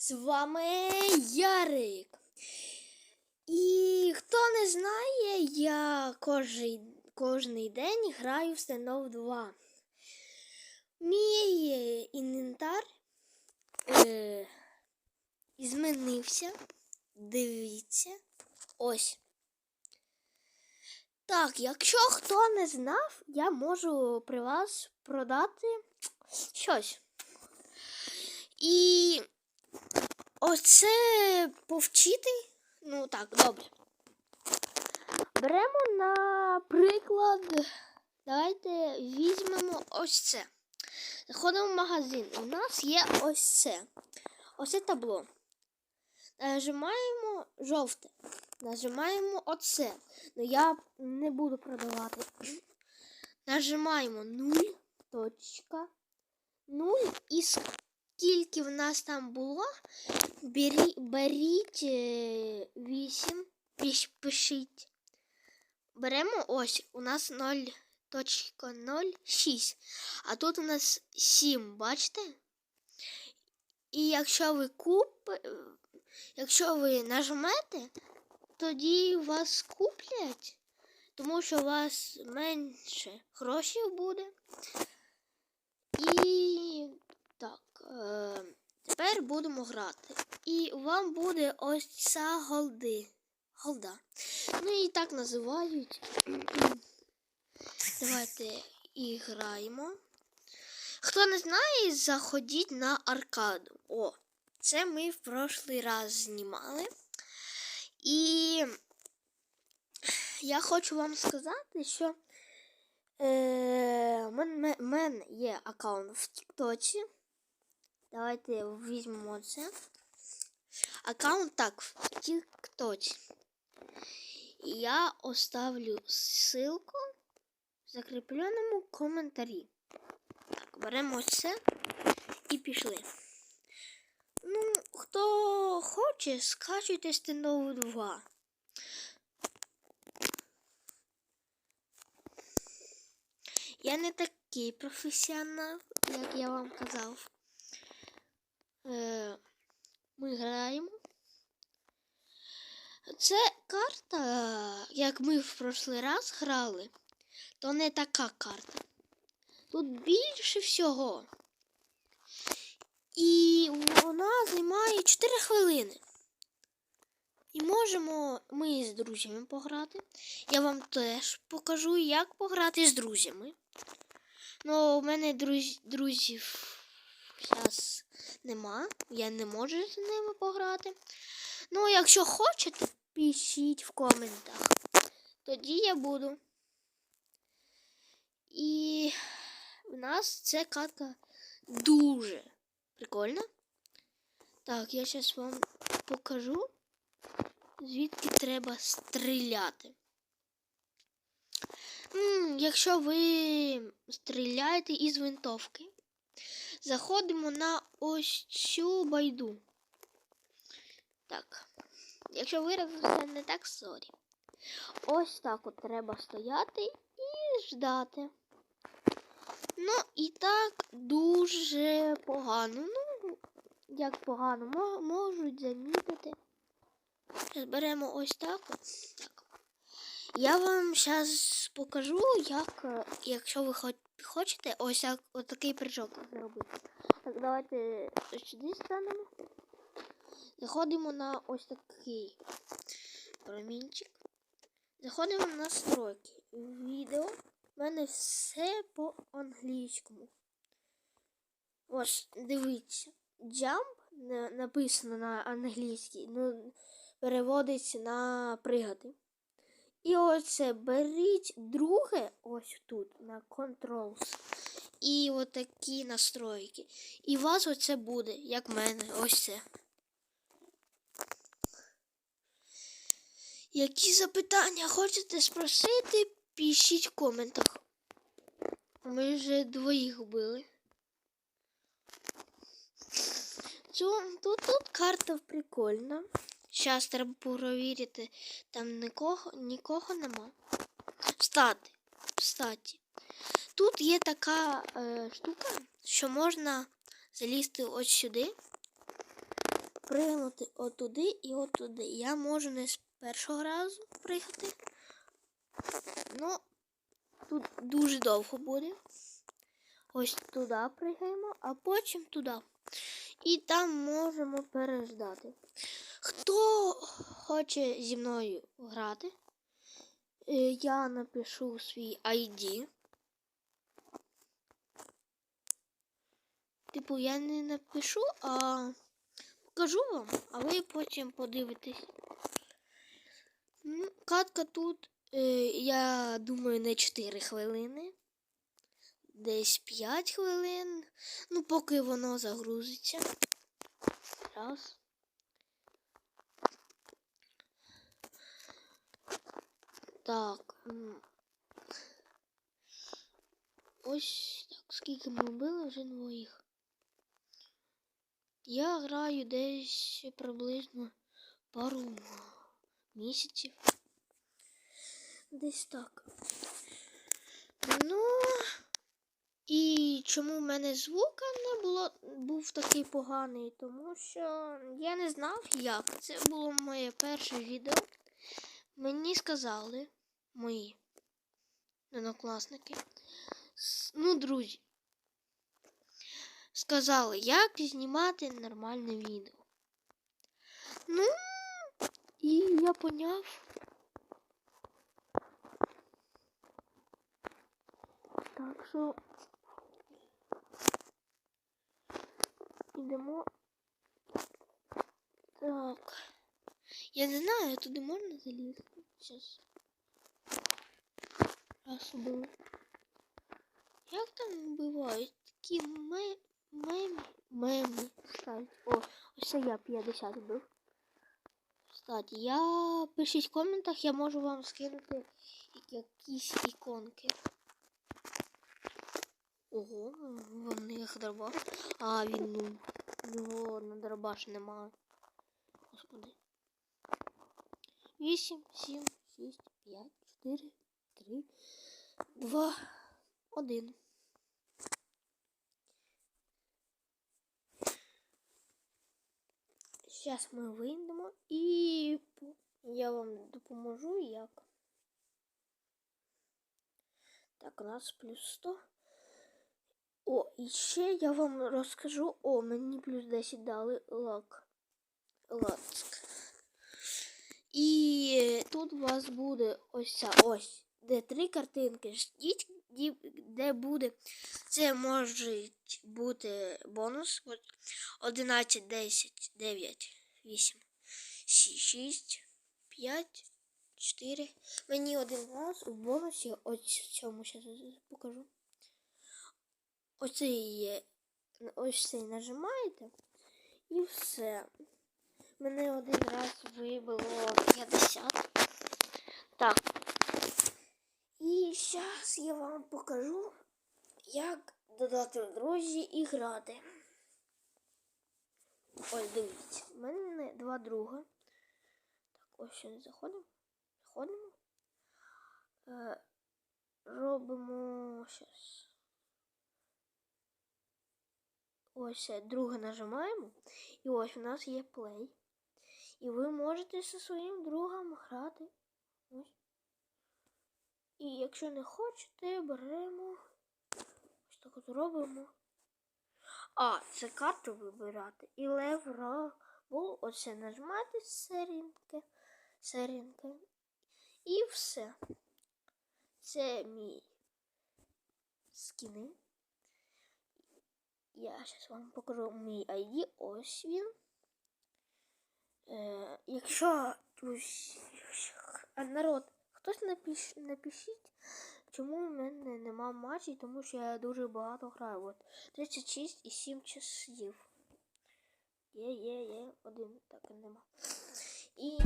З вами Ярик. І хто не знає, я кожний, кожний день граю в Стенов 2. Мій е, інвентар е, змінився. Дивіться. Ось. Так, якщо хто не знав, я можу при вас продати щось. І оце повчити. Ну так, добре. Беремо, наприклад, давайте візьмемо ось це. Заходимо в магазин. У нас є ось це. Ось це табло. Нажимаємо жовте. Нажимаємо оце. Ну я не буду продавати. Нажимаємо 0, точка, 0 і скільки в нас там було, бері, беріть 8, пишіть. Беремо ось, у нас 0.06, а тут у нас 7, бачите? І якщо ви куп, якщо ви нажмете, тоді вас куплять, тому що у вас менше грошей буде. І е, тепер будемо грати. І вам буде ось ця голди. Голда. Ну і так називають. Давайте і граємо. Хто не знає, заходіть на аркаду. О, це ми в прошлий раз знімали. І я хочу вам сказати, що е, мен, мен є аккаунт в Тіктоці. Давайте візьмемо це. Аккаунт так, в Тіктоці. Я оставлю ссылку в закріпленому коментарі. Так, беремо це і пішли. Ну, хто хоче, скачуйте Стенову 2. Я не такий професіонал, як я вам казав. Е, ми граємо. Це карта, як ми в прошлий раз грали, то не така карта. Тут більше всього. І вона займає 4 хвилини. І можемо ми з друзями пограти. Я вам теж покажу, як пограти з друзями. Ну, у мене друз... друзів зараз нема. Я не можу з ними пограти. Ну, якщо хочете, пишіть в коментах. Тоді я буду. І в нас ця катка дуже прикольна. Так, я зараз вам покажу, звідки треба стріляти. Якщо ви стріляєте із винтовки, заходимо на ось цю байду. Так, якщо виразився не так, сорі. Ось так от треба стояти і ждати. Ну, і так дуже погано. Ну, як погано, можуть замітити. Зараз беремо ось так. от. так. Я вам зараз покажу, як, е, якщо ви хоч- хочете, ось так, от такий прыжок зробити. Так, давайте сюди станемо. Заходимо на ось такий промінчик. Заходимо на настройки. Відео. У мене все по англійському. Ось, дивіться. Jump написано на англійській, ну, переводиться на пригати. І оце беріть друге ось тут на Controls. І отакі настройки. І у вас оце буде, як в мене, ось це. Які запитання хочете спросити, пишіть в коментах. Ми вже двоїх били. Тут, тут карта прикольна. Зараз треба перевірити, там нікого, нікого нема. Встати. Встати. Тут є така е, штука, що можна залізти ось сюди. пригнути отуди і отуди. Я можу не з першого разу пригати. Ну, тут дуже довго буде. Ось туди пригаємо, а потім туди. І там можемо переждати. Хто хоче зі мною грати, е, я напишу свій ID. Типу, я не напишу, а покажу вам, а ви потім подивитесь. Катка тут, е, я думаю, не 4 хвилини. Десь 5 хвилин. Ну, поки воно загрузиться. Раз. Так. Ось так, скільки ми вбили вже двоїх. Я граю десь приблизно пару місяців. Десь так. Ну, і чому в мене звука не було, був такий поганий? Тому що я не знав, як. Це було моє перше відео. Мені сказали мої однокласники, ну, друзі, сказали, як знімати нормальне відео. Ну, і я поняв. Так що ідемо. Так. Я не знаю, туди можна залізти. Зараз. Раз було. Як там бувають такі ме... мемі? Мемі. Кстати. О, ось це я 50 був. Кстати, я пишіть в коментах, я можу вам скинути якісь іконки. Ого, в них дробаш. А, він ну. Його на дробаш немає. Господи. 8, 7, 6, 5, 4, 3, 2, 1. Зараз ми вийдемо і я вам допоможу як. Так, у нас плюс 100. О, і ще я вам розкажу. О, мені плюс 10 дали лак. Лацк. І тут у вас буде ось ця ось, де три картинки. Ждіть, де буде. Це може бути бонус. От 11, 10, 9, 8, 6, 5, 4. Мені один раз у бонусі ось в цьому зараз покажу. Оцей є. Ось цей нажимаєте і все. Мене один раз вибило 50. Так. І зараз я вам покажу, як додати друзі і грати. Ось дивіться, в мене два друга. Так, ось сюди заходимо. Заходимо. Е, робимо зараз. Ось е, друге нажимаємо. І ось у нас є плей. І ви можете зі своїм другом грати. Ось. І якщо не хочете, беремо. Ось так от робимо. А, це карту вибирати. І лев був оце нажимати серінки. Серінки. І все. Це мій скіни. Я зараз вам покажу мій ID. Ось він. Е, якщо народ, хтось напиш, напишіть, чому в мене нема матчів, тому що я дуже багато граю. От 36 і 7 часів. Є, є, є, один, так і нема. І...